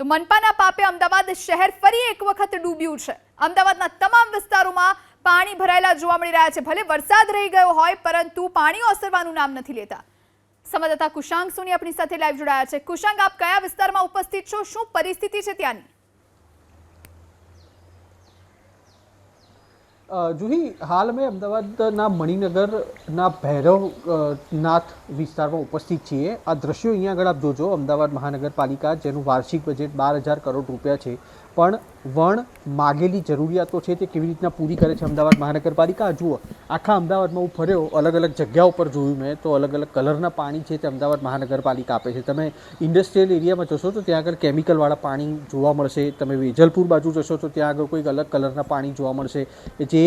તો મનપાના પાપે અમદાવાદ શહેર ફરી એક વખત ડૂબ્યું છે. અમદાવાદના તમામ વિસ્તારોમાં પાણી ભરાયેલા જોવા મળી રહ્યા છે. ભલે વરસાદ રહી ગયો હોય, પરંતુ પાણી ઓસરવાનું નામ નથી લેતા. સંવાદદાતા કુશાંગ સોની આપણી સાથે લાઈવ જોડાયા છે. કુશાંગ, આપ કયા વિસ્તારમાં ઉપસ્થિત છો? શું પરિસ્થિતિ છે ત્યાંની? જુહી હાલ અમે અમદાવાદના મણિનગરના ભૈરવ નાથ વિસ્તારમાં ઉપસ્થિત છીએ. આ દ્રશ્યો અહીંયા આગળ આપ જોજો. અમદાવાદ મહાનગરપાલિકા જેનું વાર્ષિક બજેટ બાર હજાર કરોડ રૂપિયા છે. પણ વણ માગેલી જરૂરિયાતો છે તે કેવી રીતના પૂરી કરે છે અમદાવાદ મહાનગરપાલિકા? જુઓ, આખા અમદાવાદમાં હું ફર્યો અલગ અલગ જગ્યાઓ પર જોયું મેં, તો અલગ અલગ કલરના પાણી છે તે અમદાવાદ મહાનગરપાલિકા આપે છે. તમે ઇન્ડસ્ટ્રીયલ એરિયામાં જશો તો ત્યાં આગળ કેમિકલવાળા પાણી જોવા મળશે. તમે વેજલપુર બાજુ જશો તો ત્યાં આગળ કોઈક અલગ કલરના પાણી જોવા મળશે. જે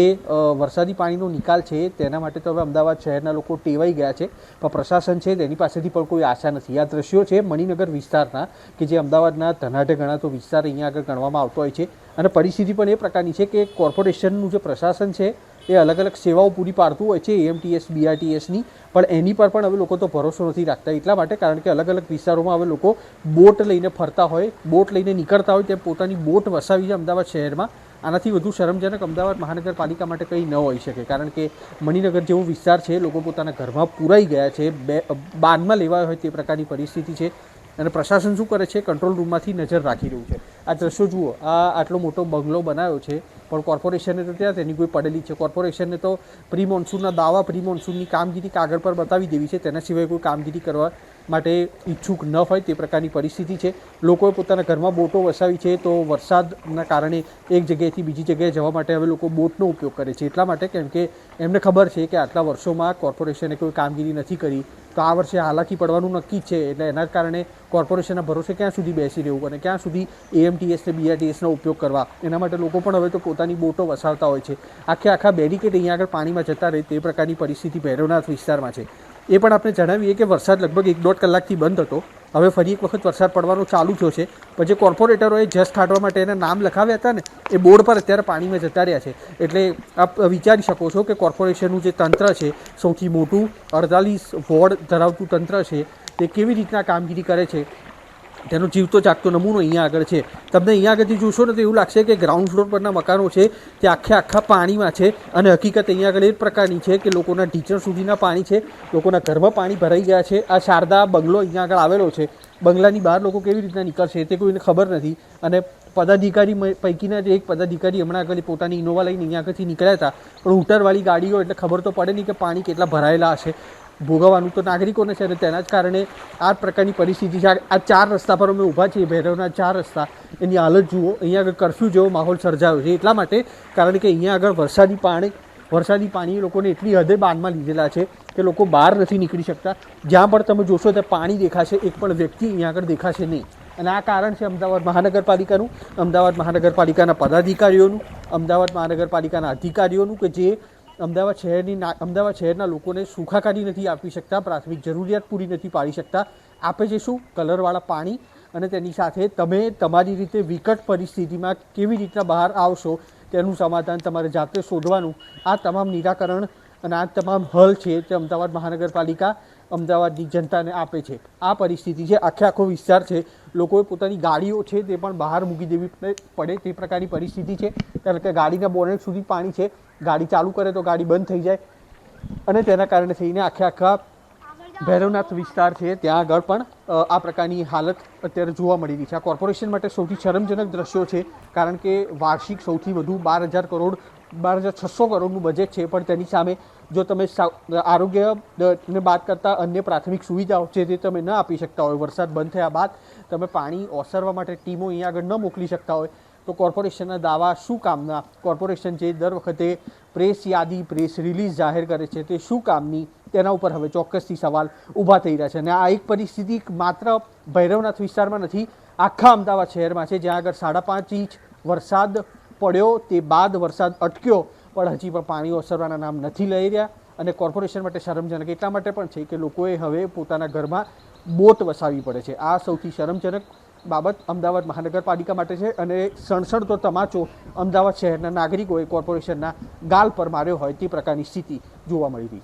વરસાદી પાણીનો નિકાલ છે તેના માટે તો હવે અમદાવાદ શહેરના લોકો ટેવાઈ ગયા છે, પણ પ્રશાસન છે તેની પાસેથી પણ કોઈ આશા નથી. આ દ્રશ્યો છે મણિનગર વિસ્તારના, કે જે અમદાવાદના ધનાઢે ગણાતો વિસ્તાર અહીંયા આગળ ગણવામાં આવતો હોય છે. અને પરિસ્થિતિ પણ એ પ્રકારની છે કે કોર્પોરેશનનું જે પ્રશાસન છે, એ અલગ અલગ સેવાઓ પૂરી પાડતું હોય છે એએમટીએસ બીઆરટીએસની પણ એની પર પણ હવે લોકો તો ભરોસો નથી રાખતા. એટલા માટે કારણ કે અલગ અલગ વિસ્તારોમાં હવે લોકો બોટ લઈને ફરતા હોય, બોટ લઈને નીકળતા હોય તેમ પોતાની બોટ વસાવી છે અમદાવાદ શહેરમાં. આનાથી વધુ શરમજનક અમદાવાદ મહાનગરપાલિકા માટે કંઈ ન હોઈ શકે. કારણ કે મણિનગર જેવો વિસ્તાર છે, લોકો પોતાના ઘરમાં પૂરાઈ ગયા છે, બે, બાનમાં લેવાયો હોય તે પ્રકારની પરિસ્થિતિ છે. અને પ્રશાસન શું કરે છે? કંટ્રોલ રૂમમાંથી નજર રાખી રહ્યું છે. આ દ્રશ્યો જુઓ. આ આટલો મોટો બંગલો બનાવ્યો છે. પણ કોર્પોરેશને તો ત્યાં તેની કોઈ પડેલી છે. કોર્પોરેશનને તો પ્રી મોન્સૂનના દાવા પ્રી મોન્સૂનની કામગીરી કાગળ પર બતાવી દેવી છે. તેના સિવાય કોઈ કામગીરી કરવા માટે ઈચ્છુક ન હોય તે પ્રકારની પરિસ્થિતિ છે. લોકોએ પોતાના ઘરમાં બોટો વસાવી છે તો વરસાદના કારણે એક જગ્યાએથી બીજી જગ્યાએ જવા માટે હવે લોકો બોટનો ઉપયોગ કરે છે. એટલા માટે કેમ કે એમને ખબર છે કે આટલા વર્ષોમાં કોર્પોરેશને કોઈ કામગીરી નથી કરી. તો આ વર્ષે હાલાકી પડવાનું નક્કી છે. એટલે એના કારણે કોર્પોરેશનના ભરોસે ક્યાં સુધી બેસી રહેવું અને ક્યાં સુધી એએમટીએસ ને બીઆરટીએસનો ઉપયોગ કરવા? એના માટે લોકો પણ હવે તો પોતાની બોટો વસાવતા હોય છે. આખે આખા બેરિકેડ અહીંયા આગળ પાણીમાં જતા રહે તે પ્રકારની પરિસ્થિતિ ભૈરવનાથ વિસ્તારમાં છે. એ પણ આપણે જણાવીએ કે વરસાદ લગભગ એક દોઢ કલાકથી બંધ હતો. હવે ફરી એક વખત વરસાદ પડવાનો ચાલુ થયો છે. પણ જે કોર્પોરેટરોએ જસ કાઢવા માટે એના નામ લખાવ્યા હતા ને, એ બોર્ડ પર અત્યારે પાણીમાં જતા રહ્યા છે. એટલે આપ વિચારી શકો છો કે કોર્પોરેશનનું જે તંત્ર છે, સૌથી મોટું અડતાલીસ વોર્ડ ધરાવતું તંત્ર છે, તે કેવી રીતના કામગીરી કરે છે? તેનો જીવતો જાગતો નમૂનો અહીંયા આગળ છે. તમને અહીંયા આગળથી જોશો ને તો એવું લાગશે કે ગ્રાઉન્ડ ફ્લોર પરના મકાનો છે, તે આખે આખા પાણીમાં છે અને હકીકત અહીંયા આગળ એ પ્રકારની છે કે લોકોના ટીચર સુધીના પાણી છે, લોકોના ઘરમાં પાણી ભરાઈ ગયા છે. આ શારદા બંગલો અહીંયા આગળ આવેલો છે. બંગલાની બહાર લોકો કેવી રીતના નીકળશે તે કોઈને ખબર નથી. અને પદાધિકારી પૈકીના જે એક પદાધિકારી હમણાં આગળ પોતાની ઇનોવા લઈને અહીંયા આગળથી નીકળ્યા હતા. પણ ઉટરવાળી ગાડીઓ એટલે ખબર તો પડે નહીં કે પાણી કેટલા ભરાયેલા હશે. ભોગવવાનું તો નાગરિકોને છે અને તેના જ કારણે આ પ્રકારની પરિસ્થિતિ છે. આ- ચાર રસ્તા પર અમે ઊભા છીએ, ભૈરવના ચાર રસ્તા. એની હાલત જુઓ, અહીંયા આગળ કરફ્યુ જેવો માહોલ સર્જાયો છે. એટલા માટે કારણ કે અહીંયા આગળ વરસાદી પાણી વરસાદી પાણી લોકોને એટલી હદે બાનમાં લીધેલા છે કે લોકો બહાર નથી નીકળી શકતા. જ્યાં પણ તમે જોશો ત્યાં પાણી દેખાશે, એક પણ વ્યક્તિ અહીંયા આગળ દેખાશે નહીં. અને આ કારણ છે અમદાવાદ મહાનગરપાલિકાનું, અમદાવાદ મહાનગરપાલિકાના પદાધિકારીઓનું, અમદાવાદ મહાનગરપાલિકાના અધિકારીઓનું કે જે અમદાવાદ શહેરની અમદાવાદ શહેરના લોકોને સુખાકારી નથી આપી શકતા, પ્રાથમિક જરૂરિયાત પૂરી નથી પાડી શકતા. આપે છે શું? કલરવાળા પાણી અને તેની સાથે તમે તમારી રીતે વિકટ પરિસ્થિતિમાં કેવી રીતના બહાર આવશો તેનું સમાધાન તમારે જાતે શોધવાનું. આ તમામ નિરાકરણ અને આ તમામ હલ છે તે અમદાવાદ મહાનગરપાલિકા અમદાવાદની જનતાને આપે છે. આ પરિસ્થિતિ છે, આખે આખો વિસ્તાર છે. લોકોએ પોતાની ગાડીઓ છે તે પણ બહાર મૂકી દેવી પડે- તે પ્રકારની પરિસ્થિતિ છે. કારણ કે ગાડીના બોનેટ સુધી પાણી છે. ગાડી ચાલુ કરે તો ગાડી બંધ થઈ જાય. અને તેના કારણે થઈને આખે આખા ભૈરવનાથ વિસ્તાર છે, ત્યાં આગળ પણ આ પ્રકારની હાલત અત્યારે જોવા મળી રહી છે. આ કોર્પોરેશન માટે સૌથી શરમજનક દ્રશ્યો છે, કારણ કે વાર્ષિક સૌથી વધુ બાર હજાર કરોડ, બાર હજાર છસો કરોડનું બજેટ છે, પણ તેની સામે જો તમે આરોગ્ય દ- ને બાદ કરતાં અન્ય પ્રાથમિક સુવિધાઓ છે, તે તમે ન આપી શકતા હોય, વરસાદ બંધ થયા બાદ તમે પાણી ઓસરવા માટે ટીમો અહીંયા આગળ ન મોકલી શકતા હોય, તો કોર્પોરેશનના દાવા શું કામના? કોર્પોરેશન જે દર વખતે પ્રેસ યાદી, પ્રેસ રિલીઝ જાહેર કરે છે, તે શું કામની તેના ઉપર હવે ચોક્કસથી સવાલ ઊભા થઈ રહ્યા છે. અને આ એક પરિસ્થિતિ માત્ર ભૈરવનાથ વિસ્તારમાં નથી, આખા અમદાવાદ શહેરમાં છે. જ્યાં આગળ સાડા પાંચ ઇંચ વરસાદ પડ્યો, તે બાદ વરસાદ અટક્યો, પણ હજી પણ પાણી ઓસરવાના નામ નથી લઈ રહ્યા. અને કોર્પોરેશન માટે શરમજનક એટલા માટે પણ છે કે લોકોએ હવે પોતાના ઘરમાં બોટ વસાવી પડે છે. આ સૌથી શરમજનક બાબત અમદાવાદ મહાનગરપાલિકા માટે છે. અને સણસણતો તમાચો અમદાવાદ શહેરના નાગરિકોએ કોર્પોરેશનના ગાલ પર માર્યો હોય તે પ્રકારની સ્થિતિ જોવા મળી રહી છે.